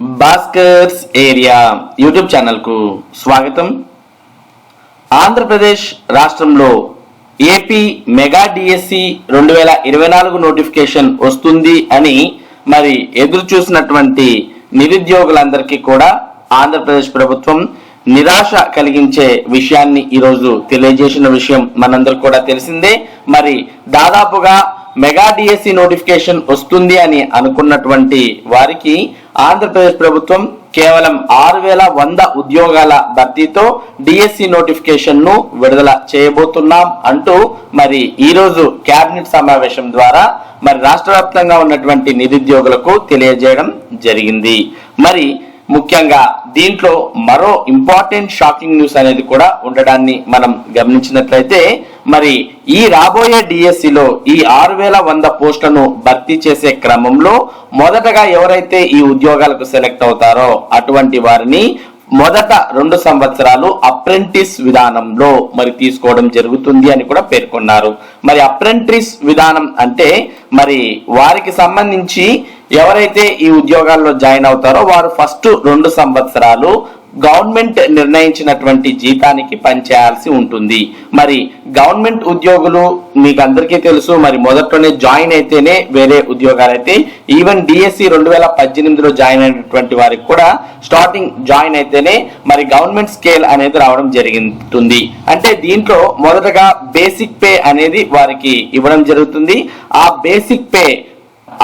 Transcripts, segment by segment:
Bhaskar's area YouTube ఛానల్కు స్వాగతం. ఆంధ్రప్రదేశ్ రాష్ట్రంలో ఏపీ మెగా డిఎస్సి రెండు వేల ఇరవై నాలుగు నోటిఫికేషన్ వస్తుంది అని మరి ఎదురు చూసినటువంటి నిరుద్యోగులందరికీ కూడా ఆంధ్రప్రదేశ్ ప్రభుత్వం నిరాశ కలిగించే విషయాన్ని ఈరోజు తెలియజేసిన విషయం మనందరికి కూడా తెలిసిందే. మరి దాదాపుగా మెగా డిఎస్సి నోటిఫికేషన్ వస్తుంది అని అనుకున్నటువంటి వారికి ఆంధ్రప్రదేశ్ ప్రభుత్వం కేవలం ఆరు వేల వంద ఉద్యోగాల భర్తీతో డిఎస్సి నోటిఫికేషన్ను విడుదల చేయబోతున్నాం అంటూ మరి ఈ రోజు కేబినెట్ సమావేశం ద్వారా మరి రాష్ట్ర వ్యాప్తంగా ఉన్నటువంటి నిరుద్యోగులకు తెలియజేయడం జరిగింది. మరి ముఖ్యంగా దీంట్లో మరో ఇంపార్టెంట్ షాకింగ్ న్యూస్ అనేది కూడా ఉండడాన్ని మనం గమనించినట్లయితే మరి ఈ రాబోయే డిఎస్సిలో ఈ ఆరు వేల వంద పోస్టులను భర్తీ చేసే క్రమంలో మొదటగా ఎవరైతే ఈ ఉద్యోగాలకు సెలెక్ట్ అవుతారో అటువంటి వారిని మొదట రెండు సంవత్సరాలు అప్రెంటిస్ విధానంలో మరి తీసుకోవడం జరుగుతుంది అని కూడా పేర్కొన్నారు. మరి అప్రెంటిస్ విధానం అంటే మరి వారికి సంబంధించి ఎవరైతే ఈ ఉద్యోగాల్లో జాయిన్ అవుతారో వారు ఫస్ట్ రెండు సంవత్సరాలు గవర్నమెంట్ నిర్ణయించినటువంటి జీతానికి పనిచేయాల్సి ఉంటుంది. మరి గవర్నమెంట్ ఉద్యోగులు మీకు అందరికీ తెలుసు మరి మొదట్లోనే జాయిన్ అయితేనే వేరే ఉద్యోగాలు అయితే ఈవెన్ డిఎస్సి రెండు వేల పద్దెనిమిదిలో జాయిన్ అయినటువంటి వారికి కూడా స్టార్టింగ్ జాయిన్ అయితేనే మరి గవర్నమెంట్ స్కేల్ అనేది రావడం జరుగుతుంది అంటే దీంట్లో మొదటగా బేసిక్ పే అనేది వారికి ఇవ్వడం జరుగుతుంది. ఆ బేసిక్ పే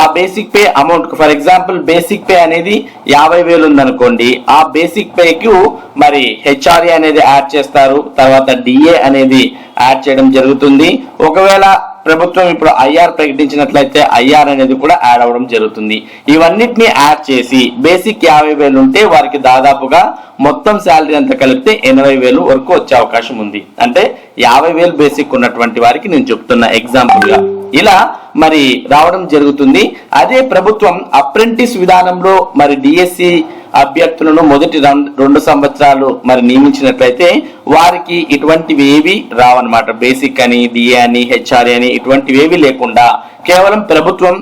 ఆ basic pay amount for example basic pay అనేది యాభై వేలు ఉందనుకోండి ఆ బేసిక్ పేకు మరి హెచ్ఆర్ఏ అనేది యాడ్ చేస్తారు తర్వాత డిఏ అనేది యాడ్ చేయడం జరుగుతుంది. ఒకవేళ ప్రభుత్వం ఇప్పుడు ఐఆర్ ప్రకటించినట్లయితే ఐఆర్ అనేది కూడా యాడ్ అవ్వడం జరుగుతుంది. ఇవన్నిటిని యాడ్ చేసి బేసిక్ యాభై వేలు ఉంటే వారికి దాదాపుగా మొత్తం శాలరీ అంతా కలిపితే ఎనభై వేలు వరకు వచ్చే అవకాశం ఉంది. అంటే యాభై వేలు బేసిక్ ఉన్నటువంటి వారికి నేను చెప్తున్నా ఎగ్జాంపుల్గా. ఇలా మరి రావడం జరుగుతుంది. అదే ప్రభుత్వం అప్రెంటిస్ విధానంలో మరి డిఎస్సి అభ్యర్థులను మొదటి రెండు సంవత్సరాలు మరి నియమించినట్లయితే వారికి ఇటువంటివి ఏవి రావన్నమాట. బేసిక్ అని డిఏ అని హెచ్ఆర్ఏ అని ఇటువంటివి ఏవి లేకుండా కేవలం ప్రభుత్వం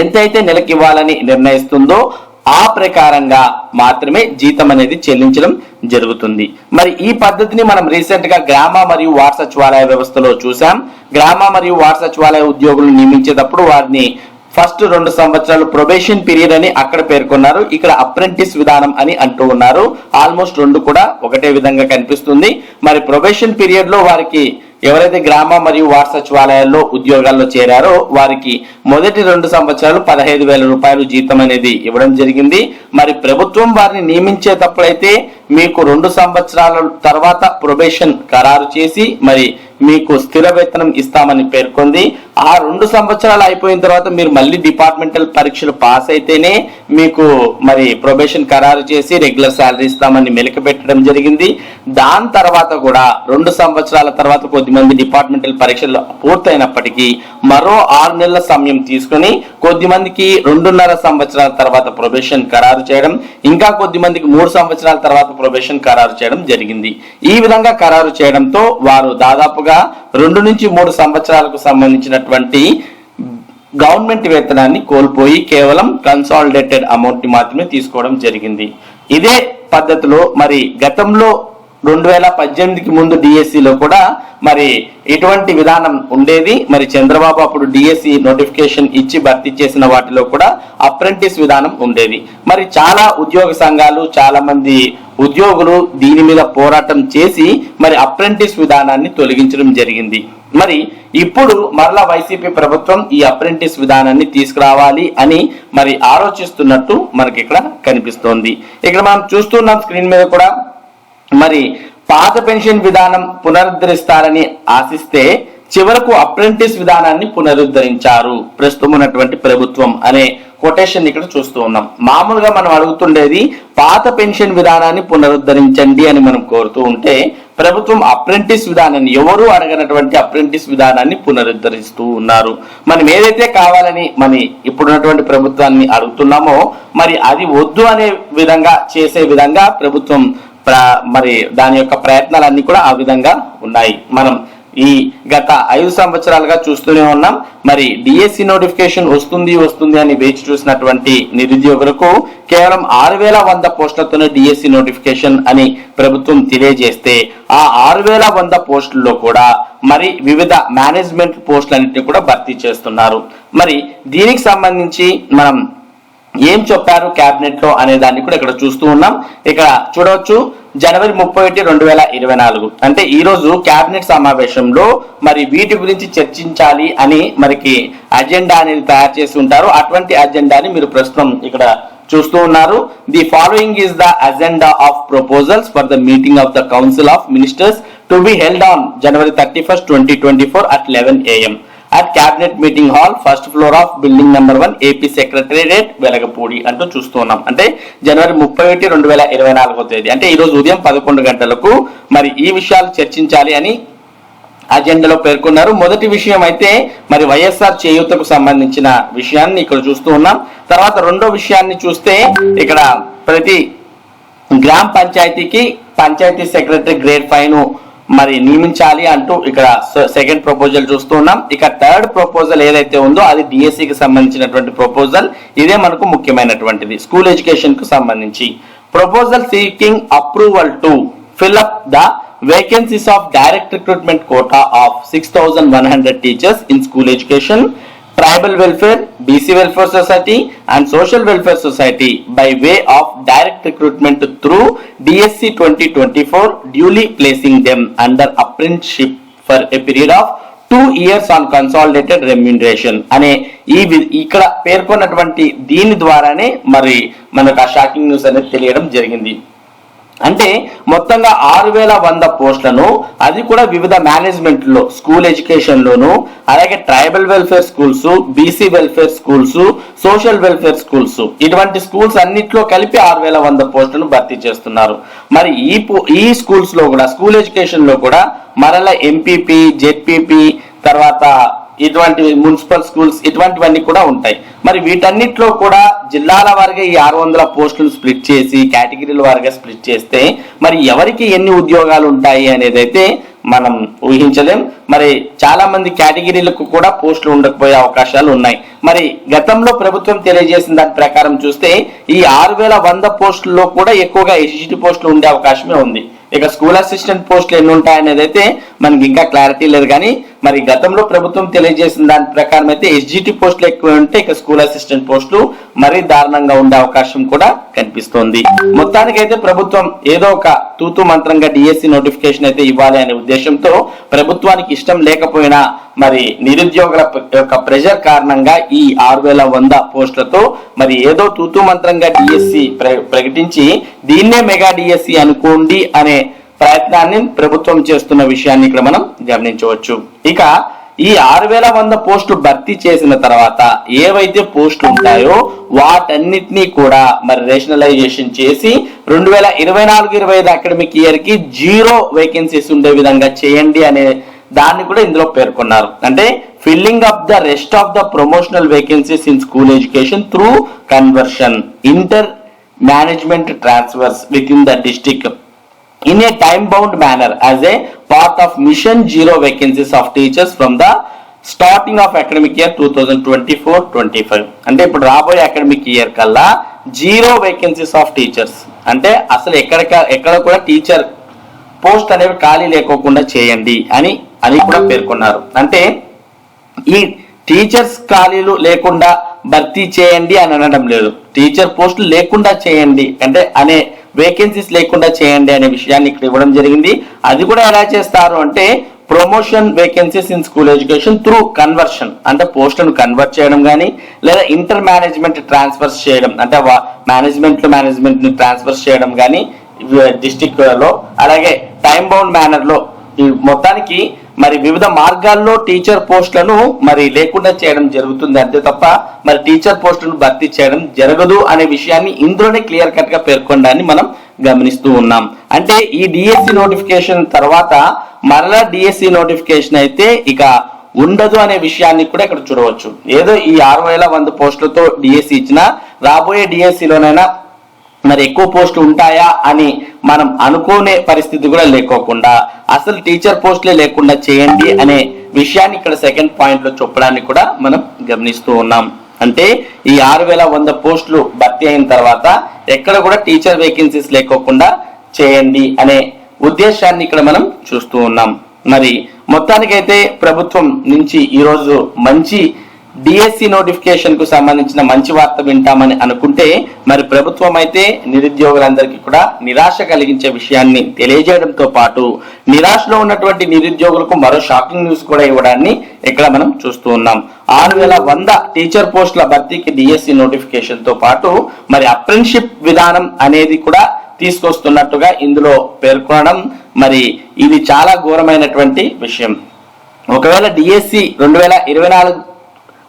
ఎంతైతే నెలకి ఇవ్వాలని నిర్ణయిస్తుందో ఆ ప్రకారంగా మాత్రమే జీతం అనేది చెల్లించడం జరుగుతుంది. మరి ఈ పద్ధతిని మనం రీసెంట్గా గ్రామ మరియు వార్డ్ సచివాలయ వ్యవస్థలో చూసాం గ్రామ మరియు వార్డ్ సచివాలయ ఉద్యోగులను నియమించేటప్పుడు వారిని ఫస్ట్ రెండు సంవత్సరాలు ప్రొబేషన్ పీరియడ్ అని అక్కడ పేర్కొన్నారు. ఇక్కడ అప్రెంటిస్ విధానం అని అంటూ ఉన్నారు. ఆల్మోస్ట్ రెండు కూడా ఒకటే విధంగా కనిపిస్తుంది. మరి ప్రొబేషన్ పీరియడ్లో వారికి ఎవరైతే గ్రామ మరియు వార్డ్ సచివాలయాల్లో ఉద్యోగాల్లో చేరారో వారికి మొదటి రెండు సంవత్సరాలు పదహైదు వేల రూపాయలు జీతం అనేది ఇవ్వడం జరిగింది. మరి ప్రభుత్వం వారిని నియమించేటప్పుడైతే మీకు రెండు సంవత్సరాల తర్వాత ప్రొబేషన్ ఖరారు చేసి మరి మీకు స్థిర వేతనం ఇస్తామని పేర్కొంది. ఆ రెండు సంవత్సరాలు అయిపోయిన తర్వాత మీరు మళ్ళీ డిపార్ట్మెంటల్ పరీక్షలు పాస్ అయితేనే మీకు మరి ప్రొబేషన్ ఖరారు చేసి రెగ్యులర్ శాలరీ ఇస్తామని మెలిక పెట్టడం జరిగింది. దాని తర్వాత కూడా రెండు సంవత్సరాల తర్వాత కొద్దిమంది డిపార్ట్మెంటల్ పరీక్షలు పూర్తయినప్పటికీ మరో ఆరు నెలల సమయం తీసుకుని కొద్దిమందికి రెండున్నర సంవత్సరాల తర్వాత ప్రొబేషన్ ఖరారు చేయడం ఇంకా కొద్దిమందికి మూడు సంవత్సరాల తర్వాత ప్రొబేషన్ ఖరారు చేయడం జరిగింది. ఈ విధంగా ఖరారు చేయడంతో వారు దాదాపుగా రెండు నుంచి మూడు సంవత్సరాలకు సంబంధించినటువంటి గవర్నమెంట్ వేతనాన్ని కోల్పోయి కేవలం కన్సాలిడేటెడ్ అమౌంట్ని మాత్రమే తీసుకోవడం జరిగింది. ఇదే పద్ధతిలో మరి గతంలో రెండు వేల పద్దెనిమిదికి ముందు డిఎస్సిలో కూడా మరి ఇటువంటి విధానం ఉండేది. మరి చంద్రబాబు అప్పుడు డిఎస్సి నోటిఫికేషన్ ఇచ్చి భర్తీ చేసిన వాటిలో కూడా అప్రెంటిస్ విధానం ఉండేది. మరి చాలా ఉద్యోగ సంఘాలు చాలా మంది ఉద్యోగులు దీని మీద పోరాటం చేసి మరి అప్రెంటిస్ విధానాన్ని తొలగించడం జరిగింది. మరి ఇప్పుడు మరలా వైసీపీ ప్రభుత్వం ఈ అప్రెంటిస్ విధానాన్ని తీసుకురావాలి అని మరి ఆలోచిస్తున్నట్టు మనకి ఇక్కడ కనిపిస్తోంది. ఇక్కడ మనం చూస్తున్నాం స్క్రీన్ మీద కూడా మరి పాత పెన్షన్ విధానం పునరుద్ధరిస్తారని ఆశిస్తే చివరకు అప్రెంటిస్ విధానాన్ని పునరుద్ధరించారు. ప్రస్తుతం ఉన్నటువంటి ప్రభుత్వం అనే కొటేషన్ ఇక్కడ చూస్తూ ఉన్నాం. మామూలుగా మనం అడుగుతుండేది పాత పెన్షన్ విధానాన్ని పునరుద్ధరించండి అని మనం కోరుతూ ఉంటే ప్రభుత్వం అప్రెంటిస్ విధానాన్ని ఎవరు అడగనటువంటి అప్రెంటిస్ విధానాన్ని పునరుద్ధరిస్తూ ఉన్నారు. మనం ఏదైతే కావాలని మరి ఇప్పుడున్నటువంటి ప్రభుత్వాన్ని అడుగుతున్నామో మరి అది వద్దు అనే విధంగా చేసే విధంగా ప్రభుత్వం మరి దాని యొక్క ప్రయత్నాలన్నీ కూడా ఆ విధంగా ఉన్నాయి. మనం ఈ గత ఐదు సంవత్సరాలుగా చూస్తూనే ఉన్నాం. మరి డిఎస్సి నోటిఫికేషన్ వస్తుంది వస్తుంది అని వేచి చూసినటువంటి నిరుద్యోగులకు కేవలం ఆరు వేల వంద పోస్టులతోనే డిఎస్సి నోటిఫికేషన్ అని ప్రభుత్వం తెలియజేస్తే ఆ ఆరు వేల వంద పోస్టుల్లో కూడా మరి వివిధ మేనేజ్మెంట్ పోస్టులన్నింటినీ కూడా భర్తీ చేస్తున్నారు. మరి దీనికి సంబంధించి మనం ఏం చెప్పారు క్యాబినెట్లో అనే దాన్ని కూడా ఇక్కడ చూస్తూ ఉన్నాం. ఇక్కడ చూడవచ్చు జనవరి ముప్పై ఒకటి రెండు వేల ఇరవై నాలుగు. అంటే ఈ రోజు కేబినెట్ సమావేశంలో మరి వీటి గురించి చర్చించాలి అని మనకి అజెండా అనేది తయారు చేసి ఉంటారు. అటువంటి అజెండాని మీరు ప్రస్తుతం ఇక్కడ చూస్తూ ఉన్నారు. The following is the agenda of proposals for the meeting of the council of ministers to be held on January thirty first twenty twenty four at eleven AM cabinet meeting hall first floor of building number one AP secretariat Velagapudi అంటూ చూస్తున్నాం. అంటే జనవరి ముప్పై ఒకటి రెండు వేల ఇరవై నాలుగో తేదీ. అంటే ఈ రోజు ఉదయం పదకొండు గంటలకు మరి ఈ విషయాలు చర్చించాలి అని అజెండాలో పేర్కొన్నారు. మొదటి విషయం అయితే మరి వైఎస్ఆర్ చేయూతకు సంబంధించిన విషయాన్ని ఇక్కడ చూస్తూ ఉన్నాం. తర్వాత రెండో విషయాన్ని చూస్తే ఇక్కడ ప్రతి గ్రామ పంచాయతీకి పంచాయతీ సెక్రటరీ గ్రేడ్ ఫైవ్ మరి నియమించాలి అంటూ ఇక్కడ సెకండ్ ప్రపోజల్ చూస్తున్నాం ఇక థర్డ్ ప్రపోజల్ ఏదైతే ఉందో అది డిఎస్సికి సంబంధించినటువంటి ప్రపోజల్ ఇదే మనకు ముఖ్యమైనటువంటిది. స్కూల్ ఎడ్యుకేషన్కు సంబంధించి. Proposal seeking approval to fill up the vacancies of direct recruitment quota of six thousand one hundred teachers in school education tribal welfare BC welfare society and social welfare society by way of direct recruitment through DSC twenty twenty four duly placing them under apprenticeship for a period of two years on consolidated remuneration అనే ఈ ఇక్కడ పేర్కొన్నటువంటి దీని ద్వారానే మరి మనకు ఆ shocking news అనేది తెలియడం జరిగింది అంటే మొత్తంగా ఆరు వేల వంద పోస్టులను అది కూడా వివిధ మేనేజ్మెంట్లో స్కూల్ ఎడ్యుకేషన్లోను అలాగే tribal welfare schools BC welfare schools social welfare schools. ఇటువంటి స్కూల్స్ అన్నిట్లో కలిపి ఆరు వేల వంద పోస్టులను భర్తీ చేస్తున్నారు. మరి ఈ పో- ఈ స్కూల్స్లో కూడా స్కూల్ ఎడ్యుకేషన్లో కూడా మరలా ఎంపీపీ జెడ్పీపీ తర్వాత ఇటువంటి మున్సిపల్ స్కూల్స్ ఇటువంటివన్నీ కూడా ఉంటాయి. మరి వీటన్నిటిలో కూడా జిల్లాల వారిగా ఈ ఆరు వందల పోస్టులు స్ప్లిట్ చేసి కేటగిరీల వారిగా స్ప్లిట్ చేస్తే మరి ఎవరికి ఎన్ని ఉద్యోగాలు ఉంటాయి అనేది అయితే మనం ఊహించలేం. మరి చాలా మంది కేటగిరీలకు కూడా పోస్టులు ఉండకపోయే అవకాశాలు ఉన్నాయి. మరి గతంలో ప్రభుత్వం తెలియజేసిన దాని ప్రకారం చూస్తే ఈ ఆరు వేల వంద పోస్టుల్లో కూడా ఎక్కువగా ఎస్జిటి పోస్టులు ఉండే అవకాశమే ఉంది. ఇక స్కూల్ అసిస్టెంట్ పోస్టులు ఎన్ని ఉంటాయనేది అయితే మనకి ఇంకా క్లారిటీ లేదు. కానీ మరి గతంలో ప్రభుత్వం తెలియజేసిన దాని ప్రకారం అయితే ఎస్జిటి పోస్టులు ఎక్కువ ఉంటే ఇక స్కూల్ అసిస్టెంట్ పోస్టులు మరీ దారుణంగా ఉండే అవకాశం కూడా కనిపిస్తోంది. మొత్తానికైతే ప్రభుత్వం ఏదో ఒక తూతు మంత్రంగా డిఎస్సి నోటిఫికేషన్ అయితే ఇవ్వాలి అనే ఉద్దేశంతో ప్రభుత్వానికి ఇష్టం లేకపోయినా మరి నిరుద్యోగుల యొక్క ప్రెషర్ కారణంగా ఈ ఆరు వేల వంద పోస్టులతో మరి ఏదో తూతు మంత్రంగా డిఎస్సి ప్రకటించి దీన్నే మెగా డిఎస్సి అనుకోండి అనే ప్రయత్నాన్ని ప్రభుత్వం చేస్తున్న విషయాన్ని ఇక్కడ మనం గమనించవచ్చు. ఇక ఈ ఆరు వేల వంద పోస్టులు భర్తీ చేసిన తర్వాత ఏవైతే పోస్టులు ఉంటాయో వాటన్నిటినీ కూడా మరి రేషనలైజేషన్ చేసి రెండు వేల ఇరవై నాలుగు ఇరవై ఐదు అకాడమిక్ ఇయర్కి జీరో వేకెన్సీస్ ఉండే విధంగా చేయండి అనే దాన్ని కూడా ఇందులో పేర్కొన్నారు. అంటే filling up the rest of the promotional vacancies in school education through conversion inter management transfers within the district in a time bound manner as a part of mission zero vacancies of teachers from the starting of academic year two thousand twenty four twenty five అంటే ఇప్పుడు రాబోయే academic year కల్లా zero vacancies of teachers అంటే అసలు ఎక్కడ ఎక్కడ కూడా teacher post అనేవి ఖాళీ లేకోకుండా చేయండి అని అని కూడా పేర్కొన్నారు. అంటే ఈ టీచర్స్ ఖాళీలు లేకుండా భర్తీ చేయండి అని అనడం లేదు. టీచర్ పోస్టులు లేకుండా చేయండి అంటే అనే వేకెన్సీస్ లేకుండా చేయండి అనే విషయాన్ని ఇక్కడ ఇవ్వడం జరిగింది. అది కూడా ఎలా చేస్తారు అంటే promotion vacancies in school education through conversion అంటే పోస్టులను కన్వర్ట్ చేయడం కానీ లేదా ఇంటర్ మేనేజ్మెంట్ ట్రాన్స్ఫర్స్ చేయడం. అంటే మేనేజ్మెంట్ మేనేజ్మెంట్ని ట్రాన్స్ఫర్స్ చేయడం కానీ డిస్టిక్లో అలాగే టైం బౌండ్ మేనర్లో. ఈ మొత్తానికి మరి వివిధ మార్గాల్లో టీచర్ పోస్టులను మరి లేకుండా చేయడం జరుగుతుంది అంతే తప్ప మరి టీచర్ పోస్టులను భర్తీ చేయడం జరగదు అనే విషయాన్ని ఇందులోనే క్లియర్ కట్గా పేర్కొనడాన్ని మనం గమనిస్తూ ఉన్నాం. అంటే ఈ డిఎస్సి నోటిఫికేషన్ తర్వాత మరలా డిఎస్సి నోటిఫికేషన్ అయితే ఇక ఉండదు అనే విషయాన్ని కూడా ఇక్కడ చూడవచ్చు. ఏదో ఈ ఆరు వేల వంద పోస్టులతో డిఎస్సి ఇచ్చినా రాబోయే డిఎస్సిలోనైనా మరి ఎక్కువ పోస్టులు ఉంటాయా అని మనం అనుకునే పరిస్థితి కూడా లేకోకుండా అసలు టీచర్ పోస్టులే లేకుండా చేయండి అనే విషయాన్ని ఇక్కడ సెకండ్ పాయింట్లో చెప్పడానికి కూడా మనం గమనిస్తూ ఉన్నాం. అంటే ఈ ఆరు వేల వంద పోస్టులు భర్తీ అయిన తర్వాత ఎక్కడ కూడా టీచర్ వేకెన్సీస్ లేకోకుండా చేయండి అనే ఉద్దేశాన్ని ఇక్కడ మనం చూస్తూ ఉన్నాం. మరి మొత్తానికైతే ప్రభుత్వం నుంచి ఈరోజు మంచి డిఎస్సి నోటిఫికేషన్కు సంబంధించిన మంచి వార్త వింటామని అనుకుంటే మరి ప్రభుత్వం అయితే నిరుద్యోగులందరికీ కూడా నిరాశ కలిగించే విషయాన్ని తెలియజేయడంతో పాటు నిరాశలో ఉన్నటువంటి నిరుద్యోగులకు మరో షాకింగ్ న్యూస్ కూడా ఇవ్వడాన్ని ఇక్కడ మనం చూస్తూ ఉన్నాం. ఆరు వేల వంద టీచర్ పోస్టుల భర్తీకి డిఎస్సి నోటిఫికేషన్తో పాటు మరి అప్రెంటిషిప్ విధానం అనేది కూడా తీసుకొస్తున్నట్టుగా ఇందులో పేర్కొనడం మరి ఇది చాలా ఘోరమైనటువంటి విషయం. ఒకవేళ డిఎస్సి రెండు వేల ఇరవై నాలుగు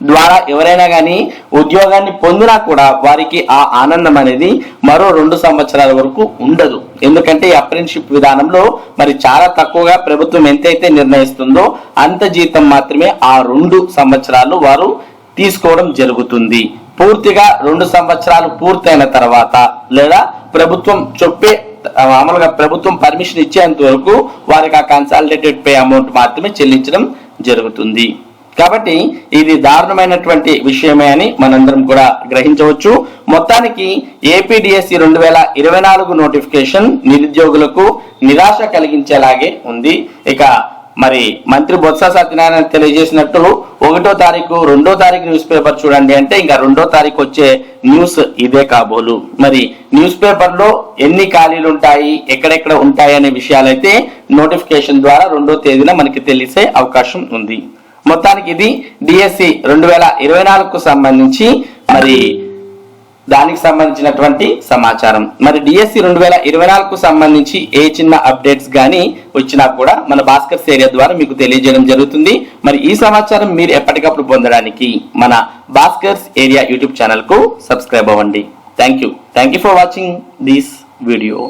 ద్వారా ఎవరైనా కానీ ఉద్యోగాన్ని పొందినా కూడా వారికి ఆ ఆనందం అనేది మరో రెండు సంవత్సరాల వరకు ఉండదు. ఎందుకంటే ఈ అప్రెంటిషిప్ విధానంలో మరి చాలా తక్కువగా ప్రభుత్వం ఎంతైతే నిర్ణయిస్తుందో అంత జీతం మాత్రమే ఆ రెండు సంవత్సరాలు వారు తీసుకోవడం జరుగుతుంది. పూర్తిగా రెండు సంవత్సరాలు పూర్తయిన తర్వాత లేదా ప్రభుత్వం చెప్పే మామూలుగా ప్రభుత్వం పర్మిషన్ ఇచ్చేంత వరకు వారికి ఆ కన్సాలిడేటెడ్ పే అమౌంట్ మాత్రమే చెల్లించడం జరుగుతుంది. కాబట్టి ఇది దారుణమైనటువంటి విషయమే అని మనందరం కూడా గ్రహించవచ్చు. మొత్తానికి ఏపీడిఎస్సి రెండు వేల ఇరవై నాలుగు నోటిఫికేషన్ నిరుద్యోగులకు నిరాశ కలిగించేలాగే ఉంది. ఇక మరి మంత్రి బొత్స సత్యనారాయణ తెలియజేసినట్టు ఒకటో తారీఖు రెండో తారీఖు న్యూస్ పేపర్ చూడండి అంటే ఇంకా రెండో తారీఖు వచ్చే న్యూస్ ఇదే కాబోలు. మరి న్యూస్ పేపర్లో ఎన్ని ఖాళీలు ఉంటాయి ఎక్కడెక్కడ ఉంటాయి అనే విషయాలైతే నోటిఫికేషన్ ద్వారా రెండో తేదీన మనకి తెలిసే అవకాశం ఉంది. మొత్తానికి ఇది డిఎస్సి రెండు వేల ఇరవై నాలుగుకు సంబంధించి మరి దానికి సంబంధించినటువంటి సమాచారం. మరి డిఎస్సి రెండు వేల ఇరవై నాలుగుకు సంబంధించి ఏ చిన్న అప్డేట్స్ కానీ వచ్చినా కూడా మన భాస్కర్స్ ఏరియా ద్వారా మీకు తెలియజేయడం జరుగుతుంది. మరి ఈ సమాచారం మీరు ఎప్పటికప్పుడు పొందడానికి మన భాస్కర్స్ ఏరియా యూట్యూబ్ ఛానల్కు సబ్స్క్రైబ్ అవ్వండి. Thank you. Thank you for watching this video.